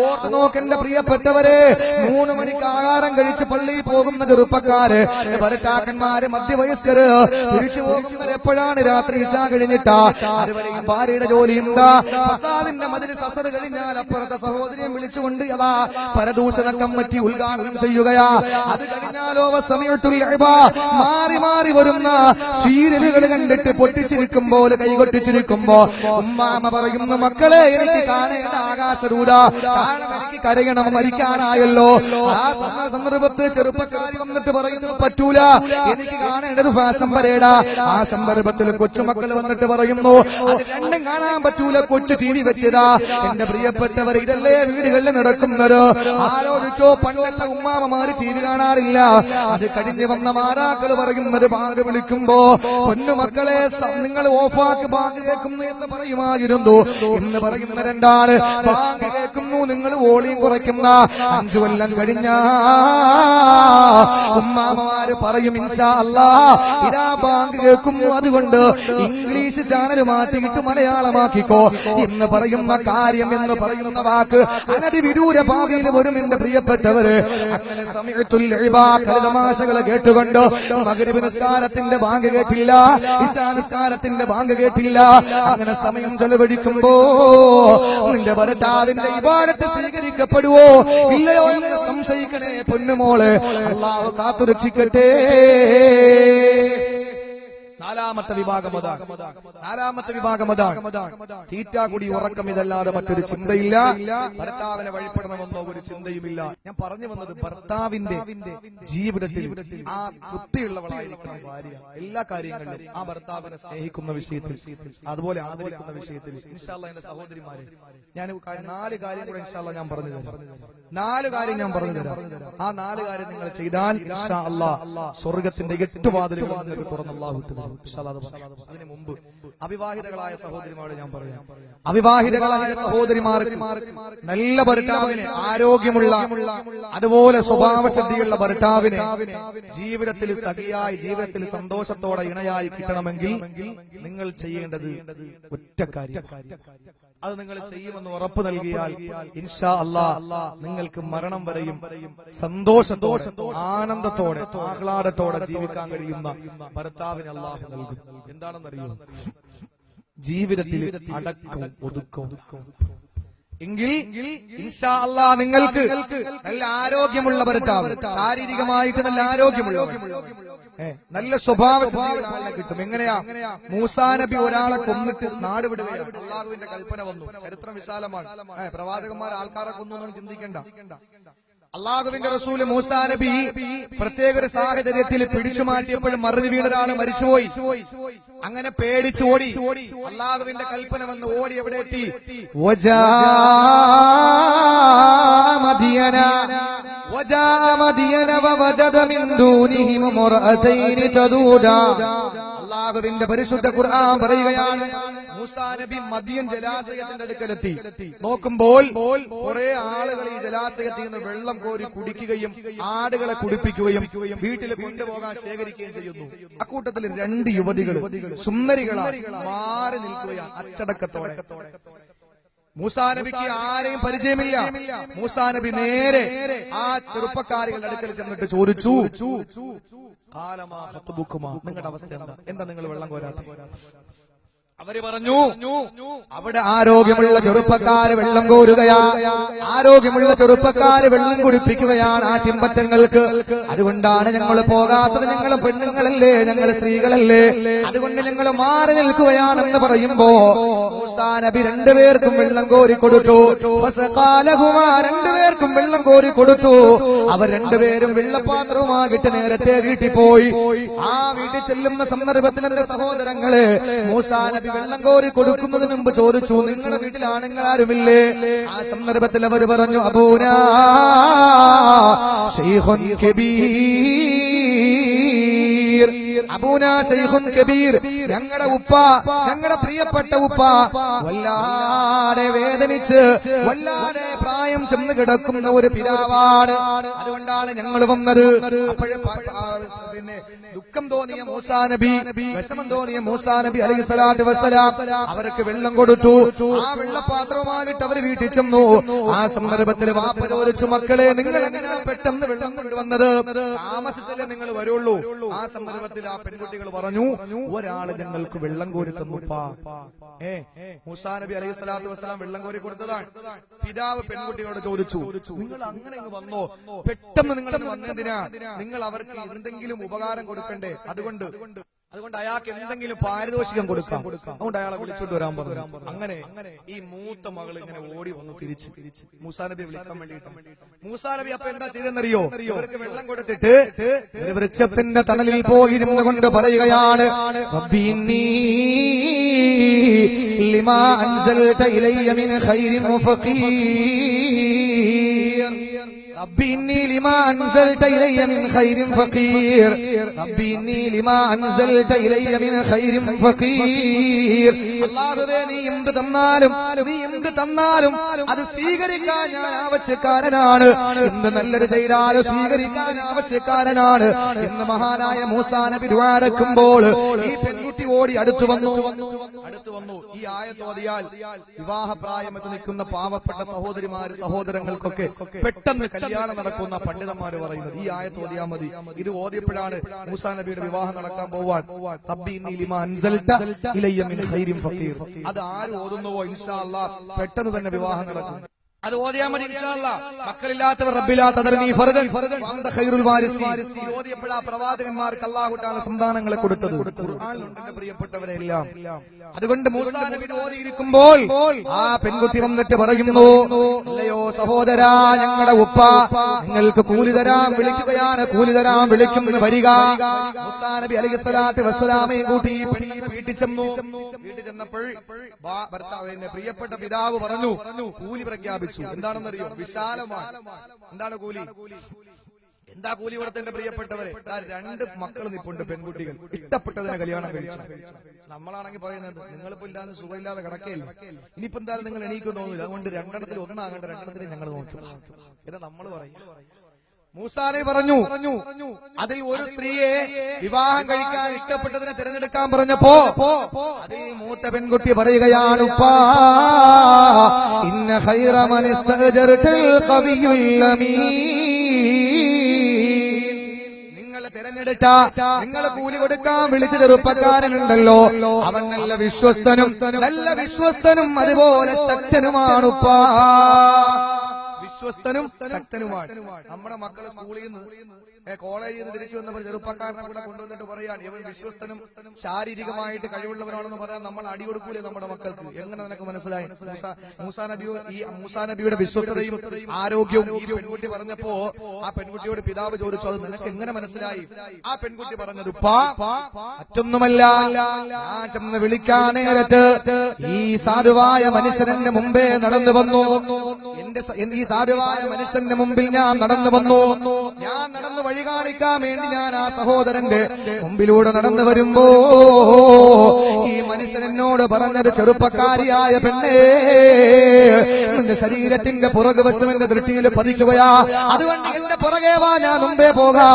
ഓർത്ത് നോക്കെന്റെ പ്രിയപ്പെട്ടവരെ മൂന്ന് മണിക്ക് ആഹാരം കഴിച്ച് പള്ളിയിൽ പോകുന്ന ചെറുപ്പക്കാര്. ഭരട്ടാക്കന്മാര് മധ്യവയസ്കര് തിരിച്ചു പോകുന്നത് എപ്പോഴാണ്? രാത്രി ഇഷ കഴിഞ്ഞിട്ടാ. ഭാര്യയുടെ ജോലി എന്താ? മതിൽ സസർ കഴിഞ്ഞാൽ അപ്പുറത്തെ സഹോദരിയെ വിളിച്ചുകൊണ്ട് അതാ പരദൂഷണ കമ്മിറ്റി ഉദ്ഘാടനം ചെയ്യുകയാ. അത് കഴിഞ്ഞാലോ സമയത്തുള്ള മാറി മാറി വരുന്ന സീരിയലുകൾ കണ്ടിട്ട് പൊട്ടിച്ചിരിക്കുമ്പോൾ കൈകൊട്ടിച്ചിരിക്കുമ്പോ ഉമ്മാമ പറയുന്ന മക്കളെ എനിക്ക് കാണേണ്ട ആകാശരൂഢ കാരണം എനിക്ക് കരയണം മരിക്കാനായല്ലോ. ആ സന്ദ- സന്ദർഭത്തിൽ ചെറുപ്പക്കാരി വന്നിട്ട് പറയുന്നു പറ്റൂല. എനിക്ക് കാണേണ്ടത് ഫാഷൻ പരേടാ ആ സന്ദർഭത്തിൽ കൊച്ചുമക്കൾ വന്നിട്ട് പറയുന്നു അത് രണ്ടും കാണാൻ പറ്റൂല കൊച്ചു ടി വി വെച്ചതാ. എന്റെ പ്രിയപ്പെട്ടവർ ഇതല്ലേ വീടുകളിൽ നടക്കുന്നത്? ആലോചിച്ചോ പണ്ടുള്ള ഉമ്മാമമാര് ടി വി കാണാറില്ല. അത് കഴിഞ്ഞ് വന്ന മാതാക്കൾ പറയുന്നത് ബാഗ് വിളിക്കുമ്പോ പൊന്നുമക്കളെ മക്കളെ നിങ്ങൾ ഓഫാക്ക് ബാഗ് കേൾക്കുന്നു എന്ന് പറയുമായിരുന്നു. എന്ന് പറയുന്നവരെന്താണ് ബാങ്ക് കേൾക്കുന്നു നിങ്ങൾ വോളിയം കുറയ്ക്കുന്ന അഞ്ചു കൊല്ലം കഴിഞ്ഞ. ഉമ്മാമമാര് പറയും ഇൻഷാ അല്ലാ ഇതാ ബാങ്ക് കേൾക്കുന്നു. അതുകൊണ്ട് ഇംഗ്ലീഷ് ചാനൽ മാറ്റിയിട്ട് മലയാളമാക്കിക്കോ എന്ന് പറയുന്ന കാര്യം എന്ന് പറയുന്ന വാക്ക് അനധി വിദൂര ഭാവിയിൽ വരും എന്റെ പ്രിയപ്പെട്ടവര്. അങ്ങനെ സമയത്തുൽ കേട്ടുകൊണ്ട് മകരിബ് നിസ്കാരത്തിന്റെ ബാങ്ക് കേട്ടില്ല ഇശാ നിസ്കാരത്തിന്റെ ബാങ്ക് കേട്ടില്ല. അങ്ങനെ സമയം ചെലവഴിക്കുമ്പോ നിന്റെ ഭരട്ടാതിന്റെ ഇബാടത്ത് സ്വീകരിക്കപ്പെടുവോ? ഇല്ലയോ എന്ന് സംശയിക്കണേ പൊന്നുമോൾ. അള്ളാഹു കാത്തുരക്ഷിക്കട്ടെ. നാലാമത്തെ വിഭാഗം അതാണ് നാലാമത്തെ വിഭാഗം അതാണ് തീറ്റ കൂടി ഉറക്കം ഇതല്ലാതെ മറ്റൊരു ചിന്തയില്ല. ഭർത്താവിനെ വഴിപ്പെടണമെന്നോ ഒരു ചിന്തയുമില്ല. ഞാൻ പറഞ്ഞു വന്നത് ഭർത്താവിന്റെ ജീവിതത്തിൽ ആ തൃപ്തിയുള്ളവളായിരിക്കണം ഭാര്യ. എല്ലാ കാര്യങ്ങളിലും ആ ഭർത്താവിനെ സ്നേഹിക്കുന്ന വിഷയത്തിൽ അതുപോലെ ആദരിക്കുന്ന വിഷയത്തിൽ ഇൻഷാല്ല എന്റെ സഹോദരിമാരെ ഞാൻ നാല് കാര്യം ഇൻഷാല്ല ഞാൻ പറഞ്ഞു നാല് കാര്യം ഞാൻ പറഞ്ഞു തരാം ആ നാല് കാര്യം നിങ്ങൾ ചെയ്താൽ സ്വർഗത്തിന്റെ എട്ട് വാതിലുകൾ നിങ്ങൾക്ക് മുമ്പ് അവിവാഹിതകളായ സഹോദരിമാരോട് ഞാൻ പറയാം. അവിവാഹിതകളായ സഹോദരിമാർക്ക് നല്ല ഭർത്താവിന് ആരോഗ്യമുള്ള അതുപോലെ സ്വഭാവ ശുദ്ധിയുള്ള ഭർത്താവിന് ജീവിതത്തിൽ സഖിയായി ജീവിതത്തിൽ സന്തോഷത്തോടെ ഇണയായി കിട്ടണമെങ്കിൽ നിങ്ങൾ ചെയ്യേണ്ടത് ഒറ്റ കാര്യം. അത് നിങ്ങൾ ചെയ്യുമെന്ന് ഉറപ്പ് നൽകിയാൽ ഇൻഷാ അല്ലാ നിങ്ങൾക്ക് മരണം വരെയും സന്തോഷത്തോടെ ആനന്ദത്തോടെ ആഹ്ലാദത്തോടെ ജീവിക്കാൻ കഴിയുന്ന ഭർത്താവിന് അള്ളാഹു നൽകും. എന്താണെന്നറിയോ? ജീവിതത്തിൽ അടക്കവും ഒതുക്കവും എങ്കിൽ നിങ്ങൾക്ക് നല്ല ആരോഗ്യമുള്ള ഭർത്താവ് ശാരീരികമായിട്ട് നല്ല ആരോഗ്യമുള്ള നല്ല സ്വഭാവ ആളെ കിട്ടും. എങ്ങനെയാ? മൂസാ നബി ഒരാളെ കൊന്നിട്ട് നാട് വിടുകയാണ്. കൽപ്പന വന്നു. ചരിത്രം വിശാലമാണ്. പ്രവാചകന്മാർ ആൾക്കാരെ കൊന്നു ചിന്തിക്കേണ്ട. അള്ളാഹുവിന്റെ റസൂൽ മൂസാ നബി പ്രത്യേക ഒരു സാഹചര്യത്തിൽ പിടിച്ചു മാറ്റിയപ്പോഴും മറുതി വീണ മരിച്ചുപോയി. അങ്ങനെ പേടിച്ച് ഓടി. അള്ളാഹുവിന്റെ കൽപ്പന വന്ന് ഓടി എവിടെ എത്തി? മദിയന വവജദ മിൻ ദൂനിഹിം അള്ളാഹുവിന്റെ പരിശുദ്ധ ഖുർആൻ പറയുകയാണ് മൂസാ നബി മദിയൻ ജലാശയത്തിന്റെ അടുക്കലെത്തി. നോക്കുമ്പോൾ കുറെ ആളുകൾ ഈ ജലാശയത്തിൽ നിന്ന് വെള്ളം കോരി കുടിക്കുകയും ആടുകളെ കുടിപ്പിക്കുകയും വീട്ടിൽ കൊണ്ടുപോകാൻ ശേഖരിക്കുകയും ചെയ്യുന്നു. അക്കൂട്ടത്തിൽ രണ്ട് യുവതികൾ സുന്ദരികളായി മാറി നിൽക്കുകയാണ് അച്ചടക്കത്തോടെ. മൂസാ നബിക്ക് ആരെയും പരിചയമില്ല. മൂസാനബി നേരെ ആ ചെറുപ്പക്കാരികളുടെ അടുക്കൽ ചെന്നിട്ട് ചോദിച്ചു? നിങ്ങളുടെ അവസ്ഥ എന്താ? എന്താ നിങ്ങൾ വെള്ളം കോരാത്ത അവർ പറഞ്ഞു അവിടെ ആരോഗ്യമുള്ള ചെറുപ്പക്കാര് വെള്ളം കോരുകയാ. ആരോഗ്യമുള്ള ചെറുപ്പക്കാര് വെള്ളം കുടിപ്പിക്കുകയാണ് ആ ചിമ്പറ്റങ്ങൾക്ക് അതുകൊണ്ടാണ് ഞങ്ങൾ പോകാത്തത്. ഞങ്ങൾ പെണ്ണുങ്ങളല്ലേ ഞങ്ങൾ സ്ത്രീകളല്ലേ. അതുകൊണ്ട് ഞങ്ങൾ മാറി നിൽക്കുകയാണെന്ന് പറയുമ്പോ നബി രണ്ടുപേർക്കും വെള്ളം കോരി കൊടുത്തു. രണ്ടുപേർക്കും വെള്ളം കോരി കൊടുത്തു. അവർ രണ്ടുപേരും വെള്ളപാത്രവുമാകിട്ട് നേരത്തെ വീട്ടിൽ പോയി. ആ വീട്ടിൽ ചെല്ലുന്ന സന്ദർഭത്തിൽ എന്റെ സഹോദരങ്ങൾ മൂസാ നബി വെള്ളം കോരി കൊടുക്കുന്നതിന് മുമ്പ് ചോദിച്ചു നിങ്ങളുടെ വീട്ടിൽ ആണുങ്ങൾ ആരുമില്ലേ ആ സന്ദർഭത്തിൽ അവർ പറഞ്ഞു കബീർ. ഞങ്ങളുടെ ഉപ്പ ഞങ്ങളുടെ പ്രിയപ്പെട്ട ഉപ്പ. വല്ലാതെ വേദനിച്ച് വല്ലാതെ പ്രായ ചെന്ന് കിടക്കുന്ന ഒരു പിതാവാണ്. അതുകൊണ്ടാണ് ഞങ്ങൾ വന്നത്. പ- നബി നബി അവർക്ക് വെള്ളം കൊടുത്തു. ആ വെള്ളപാത്രവുമായിട്ട് അവർ വീട്ടിൽ ചെന്നു. ആ സന്ദർഭത്തിൽ വാപ്പ ചോദിച്ചു മക്കളെ നിങ്ങൾ എങ്ങനെയാണ് പെട്ടെന്ന് വെള്ളം കൊണ്ടുവന്നത് താമസത്തിലേ നിങ്ങൾ വരുള്ളൂ. ആ സന്ദർഭത്തിൽ ആ പെൺകുട്ടികൾ പറഞ്ഞു ഒരാൾ ഞങ്ങൾക്ക് വെള്ളം കോരി തന്നുപ്പാ. ഏ? മൂസാ നബി അലൈഹി സ്വലാത്തു വസ്സലാം വെള്ളം കോരി കൊടുത്തതാണ്. പിതാവ് പെൺകുട്ടികളോട് ചോദിച്ചു നിങ്ങൾ അങ്ങനെ അങ്ങ് വന്നോ? പെട്ടെന്ന് നിങ്ങൾ വന്നതിനാ? നിങ്ങൾ അവർക്ക് എന്തെങ്കിലും ഉപകാരം കൊടുക്കണ്ടേ? അതുകൊണ്ട് അതുകൊണ്ട് അയാൾക്ക് എന്തെങ്കിലും പാരിതോഷികം കൊടുക്കാം. അതുകൊണ്ട് അയാളെ വിളിച്ചോണ്ട് വരാൻ പറഞ്ഞു. അങ്ങനെ ഈ മൂത്ത മകൾ ഇങ്ങനെ ഓടി വന്നു തിരിച്ച് തിരിച്ച് മൂസാ നബി വിളിക്കാൻ വേണ്ടിയിട്ട്. മൂസാനബി അപ്പൊ എന്താ ചെയ്തെന്നറിയോ ഇവർക്ക് വെള്ളം കൊടുത്തിട്ട് ഒരു വൃക്ഷത്തിന്റെ തണലിൽ പോയിരുന്നു കൊണ്ട് പറയുകയാണ് "റബ്ബി ഇന്നി ലിമാ അൻസൽത ഇലയ്യ മിൻ ഖൈരിൻ ഫഖീർ ربي إني لما أنزلت إلي من خير فقير ربي إني لما أنزلت إلي من خير فقير അള്ളാഹുവേ നീ എന്ത് തന്നാലും നീ എന്ത് തന്നാലും അത് സ്വീകരിക്കാൻ ഞാൻ ആവശ്യക്കാരനാണ് എന്ത് നല്ലത് ചെയ്താലും സ്വീകരിക്കാൻ ആവശ്യക്കാരനാണ് എന്ന് മഹാനായ മൂസാ നബി ദ്വാരക്കുമ്പോൾ ഈ പെൺകുട്ടി ഓടി അടുത്തു വന്നു അടുത്തു വന്നു ഈ ആയത്തോതിയാൽ വിവാഹപ്രായമെത്തി നിൽക്കുന്ന പാവപ്പെട്ട സഹോദരിമാര് സഹോദരങ്ങൾക്കൊക്കെ പെട്ടെന്ന് കല്യാണം നടക്കുന്ന പണ്ഡിതന്മാര് പറയുന്നത് ഈ ആയത്ത് ഓതിയാ മതി. ഇത് ഓതിയപ്പോഴാണ് മൂസാ നബിയുടെ വിവാഹം നടക്കാൻ പോവാൻ. അത് ആര് ഓതുന്നുവോ? ഇൻഷാ അല്ലാഹ് പെട്ടെന്ന് തന്നെ വിവാഹം നടക്കും. അത് ഓതിയാ മതി ഇൻഷാല്ല മക്കളില്ലാത്തവർ ഓതിയപ്പോഴാ പ്രവാചകന്മാർക്ക് തആല സന്താനങ്ങളെ കൊടുത്തത്. പ്രിയപ്പെട്ടവരെല്ലാം. അതുകൊണ്ട് മൂസാ നബി ഓതിയിരിക്കുമ്പോൾ ആ പെൺകുട്ടി വന്നിട്ട് പറയുന്നു അല്ലയോ സഹോദരാ ഞങ്ങളുടെ ഉപ്പ നിങ്ങൾക്ക് കൂലി തരാം വിളിക്കുകയാണ് കൂലി തരാം വിളിക്കുന്നു വരിക. നബി കൂട്ടി ബാ- പ്രിയപ്പെട്ട പിതാവ് പറഞ്ഞു കൂലി പ്രഖ്യാപിച്ചു. എന്താണെന്നറിയോ? വിശാലമാണ്. എന്താണ് കൂലി? എന്താ കൂലി കൊടുത്ത എന്റെ പ്രിയപ്പെട്ടവരെ? രണ്ട് മക്കൾ നിപ്പുണ്ട് പെൺകുട്ടികൾ. ഇഷ്ടപ്പെട്ടതിനെ കല്യാണം കഴിച്ചു. നമ്മളാണെങ്കിൽ പറയുന്നത് നിങ്ങളിപ്പോ ഇല്ലാതെ സുഖമില്ലാതെ കിടക്കയില്ല ഇനിയിപ്പോ എന്തായാലും നിങ്ങൾ എണീക്കും തോന്നില്ല അതുകൊണ്ട് രണ്ടെണ്ണത്തിൽ ഒന്നാകേണ്ട രണ്ടെണ്ണത്തിൽ ഞങ്ങൾ നോക്കും. ഇത് നമ്മൾ പറയും മൂസാനെ പറഞ്ഞു പറഞ്ഞു അതിൽ ഒരു സ്ത്രീയെ വിവാഹം കഴിക്കാൻ ഇഷ്ടപ്പെട്ടതിനെ തിരഞ്ഞെടുക്കാൻ പറഞ്ഞപ്പോ അതിൽ മൂത്ത പെൺകുട്ടി പറയുകയാണ് ഇന്ന ഇന്ന ഖൈറ മൻ നിങ്ങൾ നിങ്ങൾ കൂലി കൊടുക്കാൻ വിളിച്ച ചെറുപ്പക്കാരനുണ്ടല്ലോ. അവൻ നല്ല വിശ്വസ്തനും നല്ല വിശ്വസ്തനും അതുപോലെ ശക്തനുമാണുപ്പാ വിശ്വസ്തനും ശക്തനുമാണ് നമ്മുടെ മക്കളെ സ്കൂളിൽ നിന്ന് കോളേജിൽ നിന്ന് തിരിച്ചു വന്നപ്പോൾ ചെറുപ്പക്കാരനെ കൂടെ കൊണ്ടുവന്നിട്ട് പറയാൻ ഇവൻ വിശ്വസ്തനും ശാരീരികമായിട്ട് കഴിവുള്ളവനാണെന്ന് പറയാൻ നമ്മൾ അടി കൊടുക്കൂലേ നമ്മുടെ മക്കൾക്ക്? എങ്ങനെ നിനക്ക് മനസ്സിലായി? മൂസ- നബിയോ ഈ മൂസാ നബിയുടെ വിശ്വസ്തതയും ആരോഗ്യവും ഈ പെൺകുട്ടി പറഞ്ഞപ്പോ ആ പെൺകുട്ടിയോട് പിതാവ് ചോദിച്ചു അത് നിനക്ക് എങ്ങനെ മനസ്സിലായി? ആ പെൺകുട്ടി പറഞ്ഞത് മറ്റൊന്നുമല്ല. ഞാൻ ചെന്ന് വിളിക്കാൻ നേരത്ത് ഈ സാധുവായ മനുഷ്യന്റെ മുമ്പേ നടന്നു വന്നു. എന്റെ ഈ ഈ സാധുവായ മനുഷ്യന്റെ മുമ്പിൽ ഞാൻ നടന്നു വന്നു. ഞാൻ നടന്നു വഴി കാണിക്കാൻ വേണ്ടി ഞാൻ ആ സഹോദരന്റെ മുമ്പിലൂടെ നടന്നു വരുമ്പോ ഈ മനുഷ്യൻ എന്നോട് പറഞ്ഞത് ചെറുപ്പക്കാരിയായ പെണ്ണേ നിന്റെ ശരീരത്തിന്റെ പുറകു വശം എന്റെ ദൃഷ്ടിയിൽ പതിക്കുകയാ. അതുകൊണ്ട് എന്റെ പുറകെ വാ ഞാൻ മുമ്പേ പോകാ.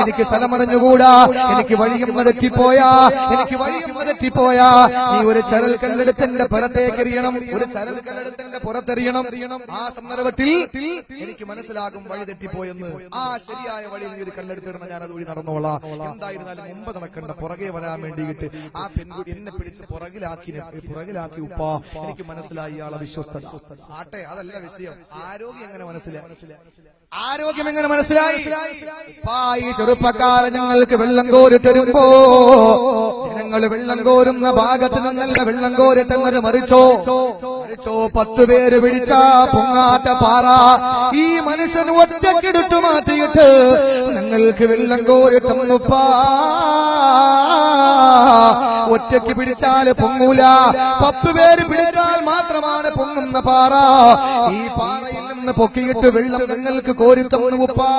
എനിക്ക് സ്ഥലമറിഞ്ഞുകൂടാ. എനിക്ക് വഴിയും തെറ്റിപ്പോയാ എനിക്ക് വഴിയും തെറ്റിപ്പോയാ നീ ഒരു ചരൽ കല്ലെടുത്തിന്റെ പുറത്തേക്കെറിയണം. ഒരു ചരൽ കല്ലെടുത്തിന്റെ പുറത്തെറിയണം. ആ സന്ദർഭത്തിൽ എനിക്ക് മനസ്സിലാകും വഴി തെറ്റിപ്പോയെന്ന്. ആ ശരിയായ വഴിയിൽ ഒരു കല്ലെടുത്തിടണം ഞാൻ അത് വഴി നടന്നോളാം. എന്തായിരുന്നാലും മുമ്പ് നടക്കേണ്ട പുറകെ വരാൻ വേണ്ടിയിട്ട് ആ പെൺകുട്ടി എന്നെ പിടിച്ച് പുറകിലാക്കി പുറകിലാക്കി ഉപ്പാ എനിക്ക് മനസ്സിലായി ഇയാളെ വിശ്വസ്ത ആട്ടെ അതല്ല വിഷയം. ആരോഗ്യം എങ്ങനെ മനസ്സിലായി? ആരോഗ്യം എങ്ങനെ മനസ്സിലായി? ഈ ചെറുപ്പക്കാരൻ ഞങ്ങൾക്ക് വെള്ളം കോരി തരുമ്പോ ജനങ്ങൾ വെള്ളം കോരുന്ന ഭാഗത്ത് നിന്നല്ല വെള്ളം കോരിട്ടെന്നത് മറിച്ചോ? മറിച്ചോ? പത്ത് പേര് പിടിച്ച പൊങ്ങാട്ട പാറ. ഈ മനുഷ്യൻ ഒറ്റക്കെടുത്തു മാറ്റിയിട്ട് ഞങ്ങൾക്ക് വെള്ളം കോരി തന്നുപ്പാ. ഒറ്റയ്ക്ക് പിടിച്ചാൽ പൊങ്ങൂല. പത്ത് പേര് പിടിച്ചാൽ മാത്രമാണ് പൊങ്ങുന്ന പാറ. ഈ പാറയിൽ നിന്ന് പൊക്കിയിട്ട് വെള്ളം ഞങ്ങൾക്ക് കോരി തന്നുപ്പാ.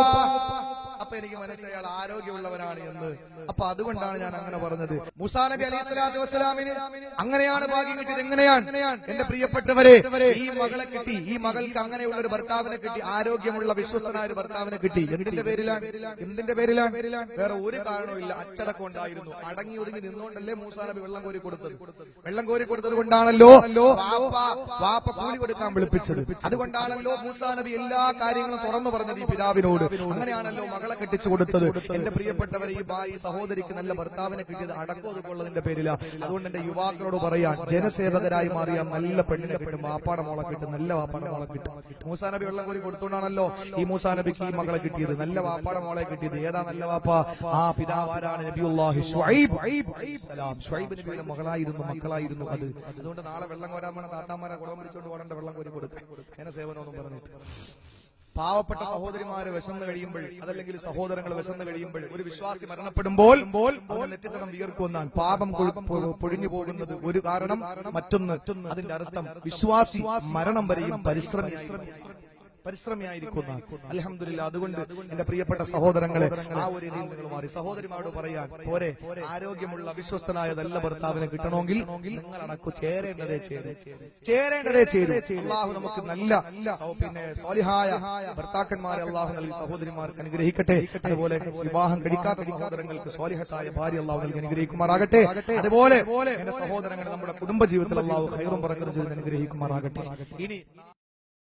അപ്പൊ എനിക്ക് മനസ്സിലായാൽ ആരോഗ്യമുള്ളവരാണ് എന്ന്. അപ്പൊ അതുകൊണ്ടാണ് ഞാൻ അങ്ങനെ പറഞ്ഞത്. മുസാ നബി അലൈഹി സ്വലാത്തു വസ്സലാമിന് അങ്ങനെയാണ് ഭാഗ്യം കിട്ടിയത് എങ്ങനെയാണ് എന്റെ പ്രിയപ്പെട്ടവരെ ഈ മകളെ കിട്ടി ഈ മകൾക്ക് അങ്ങനെയുള്ള ഒരു ഭർത്താവിനെ കിട്ടി ആരോഗ്യമുള്ള വിശ്വസ്തനായ ഒരു ഭർത്താവിനെ കിട്ടി. എന്തിന്റെ പേരിലാണ്? എന്തിന്റെ പേരിലാണ്? വേറെ ഒരു കാരണവുമില്ല. അച്ചടക്കം ഉണ്ടായിരുന്നു. അടങ്ങി ഒതുങ്ങി നിന്നുകൊണ്ടല്ലേ മൂസാ നബി വെള്ളം കോരി കൊടുത്തത്? വെള്ളം കോരി കൊടുത്തത്. കൊണ്ടാണല്ലോ വാപ്പ വാപ്പ കൂലി കൊടുക്കാൻ വിളിപ്പിച്ചത്. അതുകൊണ്ടാണല്ലോ മൂസാ നബി എല്ലാ കാര്യങ്ങളും തുറന്നു പറഞ്ഞത് ഈ പിതാവിനോട്. അങ്ങനെയാണല്ലോ മകളെ കെട്ടിച്ചു കൊടുത്തത്. എന്റെ പ്രിയപ്പെട്ടവരെ ഈ ഭാര്യ സഹോദരിക്ക് നല്ല ഭർത്താവിനെ കിട്ടിയത് അടക്കമൊതുക്കുള്ളതിന്റെ പേരില. അതുകൊണ്ട് എന്റെ യുവാക്കളോട് പറയാൻ ജനസേവകരായി മാറിയ നല്ല പെണ്ണിനെ കിട്ടും വാപ്പാടെ മോളെ കിട്ടും നല്ല വാപ്പാടെ മോളെ കിട്ടും. മൂസാ നബി വെള്ളം കോരി കൊടുത്തോണ്ടാണല്ലോ ഈ മൂസാ നബിക്ക് ഈ മകളെ കിട്ടിയത്. നല്ല വാപ്പാടെ മോളെ കിട്ടിയത്. ഏതാ നല്ല വാപ്പ? ആ പിതാവാരാണ്. നബിയുടെ മകളായിരുന്നു മക്കളായിരുന്നു അത്. അതുകൊണ്ട് നാളെ വെള്ളം കോരാൻ വേണം താത്താമാരെ കുളം പിടിച്ചോണ്ട് പോകേണ്ട വെള്ളം കോരി കൊടുക്കും. എന്നെ സേവനമൊന്നും പറഞ്ഞിട്ട്. പാവപ്പെട്ട സഹോദരിമാര് വിശന്ന് കഴിയുമ്പോൾ അതല്ലെങ്കിൽ സഹോദരങ്ങൾ വിശന്ന് കഴിയുമ്പോൾ ഒരു വിശ്വാസി മരണപ്പെടുമ്പോൾ നെറ്റിത്തടം വിയർക്കുവന്നാൽ പാപം പൊഴിഞ്ഞു പോകുന്നത് ഒരു കാരണം മറ്റൊന്ന്. അതിന്റെ അർത്ഥം വിശ്വാസി മരണം വരെയും പരിശ്രമിയായിരിക്കും പരിശ്രമിയായിരിക്കുന്ന. അലഹമില്ല അതുകൊണ്ട് എന്റെ പ്രിയപ്പെട്ട സഹോദരങ്ങളെ ആ ഒരു രീതിയിൽ മാറി. സഹോദരിമാരോട് പറയാൻ പോരെ ആരോഗ്യമുള്ള വിശ്വസ്തനായ നല്ല ഭർത്താവിനെ കിട്ടണമെങ്കിൽ നിങ്ങൾ അടക്കു ചേരേണ്ടതേ ചേരും. ചേരേണ്ടതേ ചേരും. അള്ളാഹു നമുക്ക് നല്ല പിന്നെ സ്വാലിഹായ ഭർത്താക്കന്മാരെ അള്ളാഹു നൽകി സഹോദരിമാർക്ക് അനുഗ്രഹിക്കട്ടെ. അതുപോലെ വിവാഹം കഴിക്കാത്ത സഹോദരങ്ങൾക്ക് സ്വാലിഹത്തായ ഭാര്യ അള്ളാഹു നൽകി അനുഗ്രഹിക്കുമാറാകട്ടെ. അതുപോലെ എന്റെ സഹോദരങ്ങൾ നമ്മുടെ കുടുംബ ജീവിതത്തിൽ അള്ളാഹു ഹൈറും ചെയ്ത് അനുഗ്രഹിക്കുമാറാകട്ടെ. ഇനി